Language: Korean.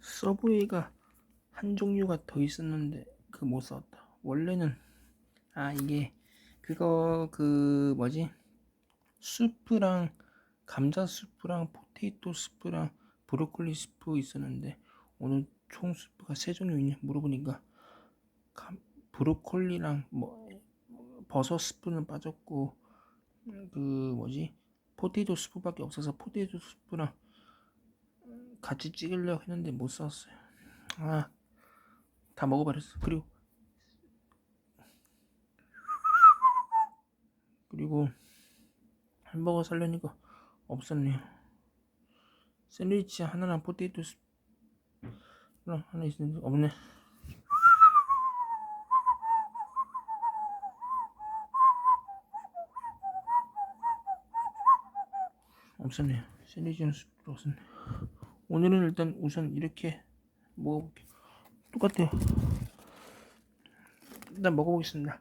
서브웨이가 한 종류가 더 있었는데 그못 사왔다. 원래는 아 이게 그거 그 뭐지? 수프랑 감자 수프랑 포테이토 수프랑 브로콜리 수프 있었는데 오늘 총 수프가 세 종류 있냐 물어보니까 감, 브로콜리랑 뭐 버섯 스프는 빠졌고 그 뭐지? 포테이토 스프밖에 없어서 포테이토 스프랑 같이 찍으려고 했는데 못 샀어요. 아, 다 먹어버렸어. 그리고 그리고 햄버거 살려니까 없었네요. 샌드위치 하나랑 포테이토 스프랑 하나 있는데 없네. 없었네요. 샌드위치는 없었네. 오늘은 일단 우선 이렇게 먹어볼게요. 똑같아요. 일단 먹어보겠습니다.